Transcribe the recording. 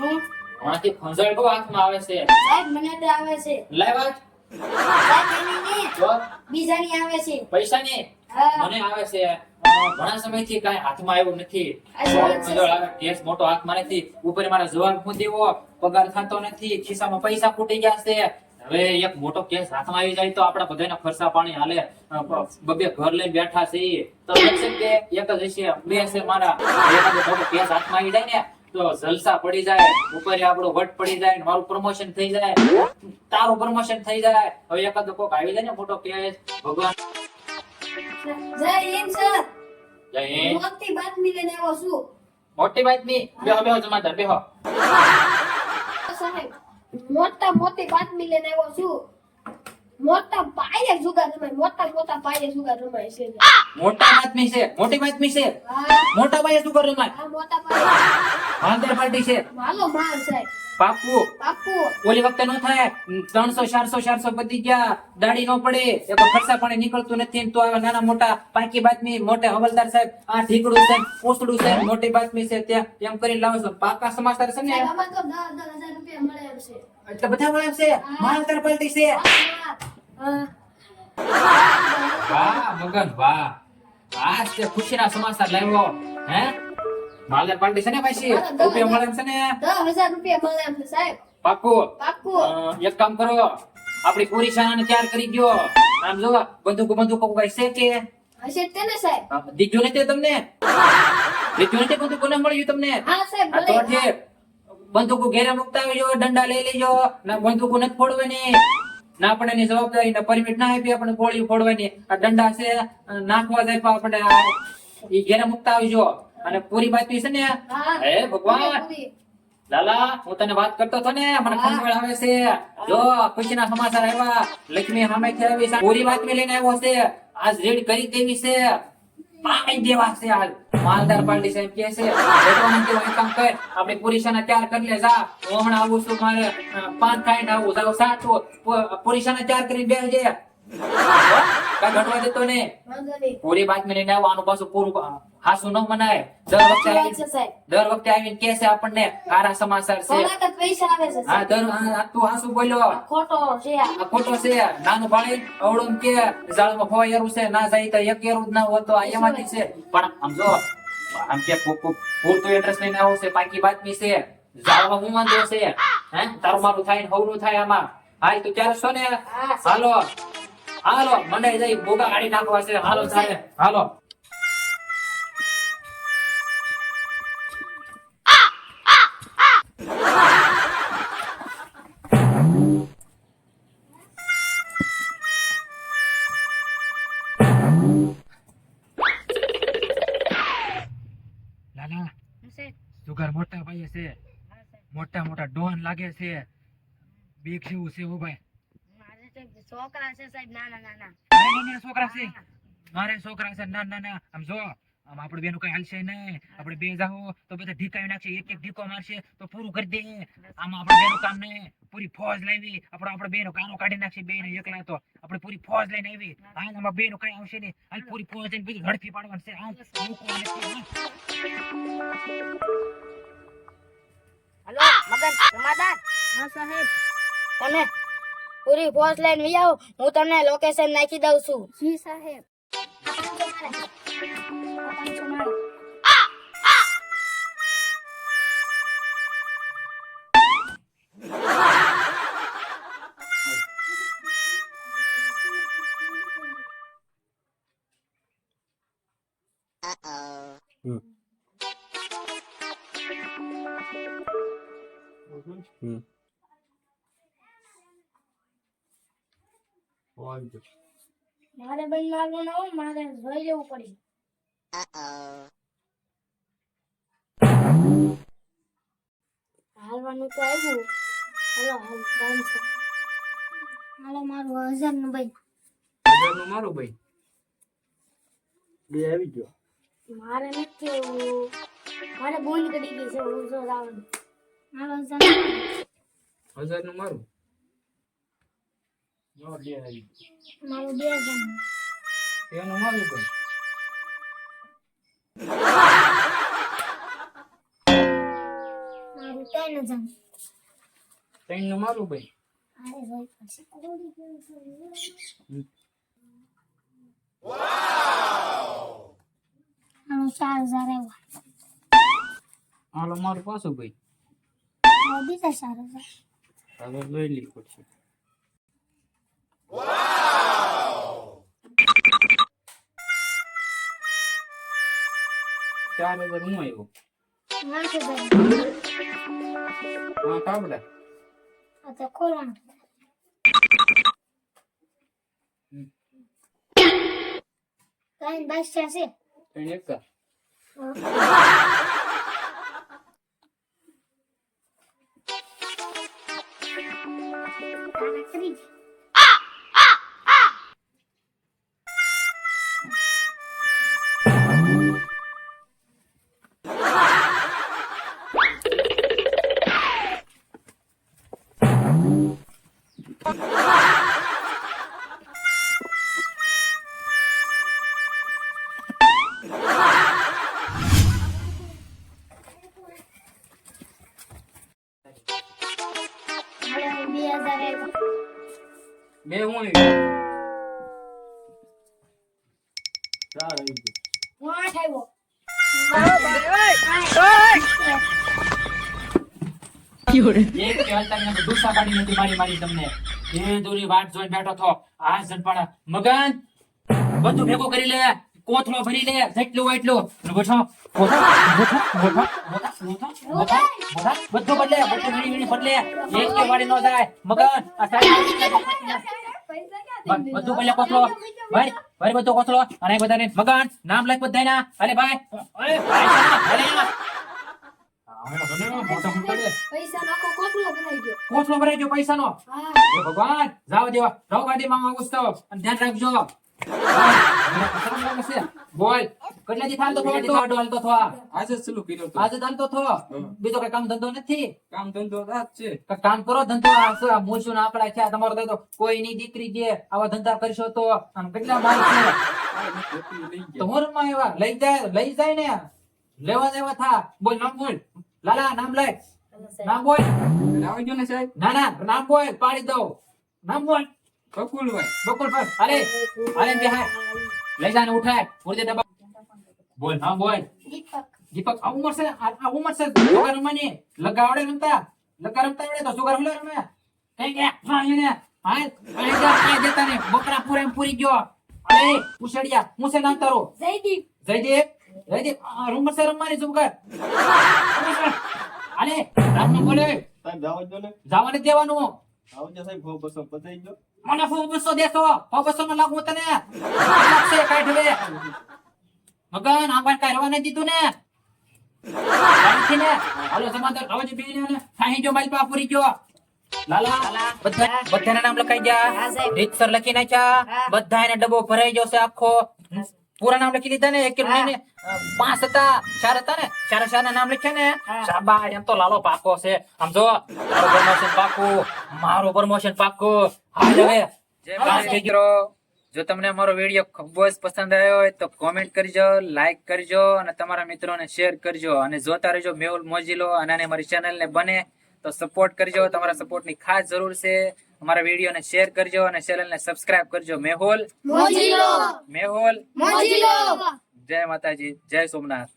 હું હાથમાં આવે છે. સાહેબ મને તો આવે છે. લાય વાત. સાહેબ એની નહીં બીજાની આવે છે. પૈસા ની મને આવે છે. ઘણા સમયથી કાંઈ હાથમાં આવ્યું નથી. કેસ મોટો હાથમાં નથી. ઉપર મારા જવાબ મૂકી દેવો પગાર થતો નથી. ખિસ્સામાં પૈસા ફૂટી ગયા છે. હવે એક મોટો કેસ હાથમાં આવી જાય તો આપણા બધાના ખર્ચા પાણી હાલે. બબે ઘર લઈને બેઠા છીએ. તો લક્ષણ કે એક જ હશે બે હશે મારા. મોટો કેસ હાથમાં આવી જાય ને તો જલસા પડી જાય ઉપર આપણો વટ પડી જાય મારું પ્રમોશન થઈ જાય. તારું પ્રમોશન થઈ જાય. હવે એકાદો કોક આવી જાય ને મોટો કેસ. ભગવાન. જય હિન્દ સર. જય હિન્દ. મોટી બાતમી લઈને આવો છું. મોટી બાતમી? બેહો બેહો જમાદાર બેહો. મોટા મોટી બાતમી લઈને આવ્યો છું. મોટા પાયે જુગાર રમાય મોટા મોટા પાયે જુગાર રમાય છે. મોટા બાતમી છે મોટી બાતમી છે. મોટા ભાઈ શું કરે માય આ મોટા પાયે પાર્ટી છે. માલો માર સાહેબ. પાપુ પાપુ ઓલી વખતે નો થાય. ત્રણસો ચારસો ચારસો બધી ગયા. દાડી નો પડે. એક ખર્ચા પણ નીકળતું નથી તો આવા નાના મોટા પાકી બાતમી મોટે હવલદાર સાહેબ આ ઢીકડું છે પોસડું છે મોટી બાતમી છે ત્યાં. એમ કરીને લાવો છો. પાકા સમાચાર છે ને? તો એટલે બધા મળે છે? માલતર પાર્ટી છે. વાહ મગન વાહ. આજ તે ખુશીના સમાચાર લાવ્યો હે? માલતર પાર્ટી છે ને પાછી રૂપિયા મળે છે ને? દસ હજાર રૂપિયા મળે એમ સાહેબ. પાકું પાક્કું. અ, એક કામ કરો. આપણી પૂરી શાળાને તૈયાર કરી દો આમ જો બંદૂકો બંદૂકો કઈ છે કે હશે જ તે ને સાહેબ. દીધું નથી તમને? દીધું નથી બંદૂકો કોને મળ્યું તમને? હા સાહેબ ભલે બંદૂકો ઘેરે મુકતા આવજો દંડા લઈ લેજો. ના બંદૂકો નથી ફોડવાની. ના આપણે એની જવાબદારી ના પરમિટ ના આપી આપણે ગોળી ફોડવાની. આ દંડા છે નાખવા જાય આપણે. ઘેરે મુકતા આવજો અને પૂરી બાતમી છે ને હે ભગવાન? લાલા હું તને વાત કરતો હતો ને મને હા. ખંજવાળ આવે છે. જો ખુશીના સમાચાર આવ્યા લક્ષ્મી સામેથી આવી છે. પૂરી બાતમી લઈને આવ્યો છે. આજ રેડ કરી દેવી છે. પાણી દેવા છે આજ. માલદાર પાર્ટી સાહેબ કે છે ભગવાન કે એક કામ કર આપણે પૂરી શાના તૈયાર કરી લે જા. હું હમણાં આવું છું મારે પાંચ પાન આવું જાવ સાચું. પૂરી શાના તૈયાર કરી બેસજે. કા ઘટવા દેતો ને પૂરી બાતમી લઈને આવો પાછું પૂરું હાસું ન મનાય. દર વખતે આવીને- દર વખતે આવીને કે છે આપણને સારા સમાચાર છે. પૈસા આવે છે હા દર તું હાસુ બોલ્યો. ખોટો છે ખોટો છે. નાનું ભાઈ અવળું કે જાળમાં ખોવા યારું છે ના જાય તો એક યારું જ ના હોતો આ એમાંથી છે. પણ આમ જો આમ કે પૂરતું એડ્રેસ લઈને આવું છે પાકી બાતમી છે. જાળમાં હું વાંધો છે? હે? તારું મારું થાય ને હવનું થાય આમાં. હાલ તું ક્યારે છો ને? હાલો. હાલો મને જઈ બોગા કાઢી નાખવા છે. હાલો સાહેબ હાલો. લાલા સુગર મોટા ભાઈ છે. મોટા મોટા ડોન લાગે છે. બીક જેવું છે ઓ ભાઈ. છોકરા છે સાહેબ નાના નાના. મારે નાના છોકરા છે. મારે છોકરા છે નાના નાના. આમ જો આમ આપણે બેનું કઈ હાલશે નહીં. આપણે બે જાહો તો બધા ઢીકાવી નાખશે એક એક ઢીકો મારશે તો પૂરું કરી દે. આમાં આપણે બેનું કામ નહીં. પૂરી ફોજ લાવી. આપણે આપણે બેનો કાનો કાઢી નાખશે બે એકલા તો. આપણે પૂરી ફોજ લઈને આવી. આમાં બેનું કઈ આવશે નહીં. હાલ પૂરી ફોજ લઈને બીજું ઝડપી પાડવાનું છે. હાલ. મગન જમાદાર હા સાહેબ. તમે પૂરી ફોર્સ લઈને વી આવો. હું તમને લોકેશન નાખી દઉં છું. જી સાહેબ. મારે બંધ મારવું ના હોય મારે જોઈ લેવું પડી. હાલવાનું તો આવ્યું. હાલો હાલ બંધ છે. હાલો મારું હજારનું ભાઈ હજારનું મારું ભાઈ બે આવી ગયો. મારે નથી એવું. મારે બોલ કરી ગઈ છે હું જો રાવણ હાલો હજાર હજારનું મારું? જો બે આવી. મારું બે હજાર એનું મારું ભાઈ ત્રણ હજાર ત્રણનું મારું ભાઈ અરે ભાઈ પછી આનો ચાર હજાર આવ્યા હાલો મારું પાછું ભાઈ બીજા ચાર હજાર હવે લઈ પડશે ચાર હજાર હું આવ્યો. હા કાબડા હમ. છે. ત્રણ બે હું ચાર મારી મારી તમને. એ દોરી વાત જોઈને બેઠો થો આ ઝડપાડા મગન, બધું ભેગું કરી લે. કોથળો ભરી લે જેટલું હોય એટલું. બેઠો બોઠો બોઠો બોઠો બોઠો બોઠો બધું બદલે બધું ઘણી ઘણી બદલે. એક કે વાળી ન જાય. મગન આ સારી બધું બદલે કોથળો. ભાઈ ભાઈ બધું કોથળો. અને બધાને મગન નામ લખ બધાયના અરે ભાઈ. અરે ભાઈ પૈસા કોથળો ભરાઈ ગયો. પૈસાનો? હા. ભગવાન જાવ દેવા. ગાડીમાં આવું અને ધ્યાન રાખજો. બોલ. કેટલા દી થાલતો થો તો આડો હાલતો થો આજે જ કર્યો તો. આજે ચાલતો થો બીજો કઈ કામ ધંધો નથી? કામ ધંધો રાત છે. કામ કરો ધંધો આ શું ના આંકડા છે તમારો તો કોઈની દીકરી જે આવા ધંધા કરશો તો આમ કેટલા માલ છે? એવા. લઈ જાય લઈ જાય ને. લેવા દેવા થા. બોલ નામ બોલ. લાલા નામ લે નામ બોલ. ગયો ને સાહેબ ના ના નામ બોલ. પાડી દઉં. નામ બોલ. બકુલભાઈ બકુલ પર. અરે અરે બિહાર. લઈ જાને ઉઠાય. પૂરજે દબા બોલ હા બોલ. દીપક. દીપક આ ઉંમર છે? આ ઉંમર છે? સુગર મને લગાવડે રમતા? લગા રમતા આવડે તો સુગર હુલે રમે. કઈ ગયા? ફાઈને હાય હાય જા હાય દેતા ને બકરા પૂરે પૂરી ગયો. અરે ઉછળિયા. હું છે નામ તારો જયદીપ. જયદીપ? જયદીપ આ ઉંમર છે રમવાની સુગર? અરે રામ બોલે. સાહેબ જાવ જો ને. જવા દેવાનું. આવજો સાહેબ બસો પતાઈ ગયો મને બસો દેશો? બસો નો લાગુ તને? લાગશે કાઢ લે. મગન આંગણ કાઢવા નથી દીધું ને? હાલો સમાધાન. અવાજ પી ને. સાહી જો મારી પા પૂરી ગયો. લાલા બધા બધાના નામ લખાઈ ગયા. રીતસર લખી નાખ્યા. બધાને ડબ્બો ભરાઈ જશે આખો. પૂરા નામ લખી લીધા ને એક કિલો નહીં ને પાંચ હતા ચાર હતા ને ચાર ચાર નામ લખ્યા ને. શાબા એમ તો લાલો પાકો છે. આમ જો તારું પ્રમોશન પાકું મારું પ્રમોશન પાકું. હાલ હવે. જો તમને અમારો વીડિયો ખૂબ જ પસંદ આવ્યો હોય તો કોમેન્ટ કરજો લાઈક કરજો અને તમારા મિત્રોને શેર કરજો. અને જોતા રહેજો મેહુલ મોજીલો અને મારી ચેનલને ચેનલ ને બને તો સપોર્ટ કરજો. તમારા સપોર્ટની ખાસ જરૂર છે. અમારા વીડિયો ને શેર કરજો અને ચેનલ ને સબસ્ક્રાઇબ કરજો. મેહોલ મેહોલ જય માતાજી. જય સોમનાથ.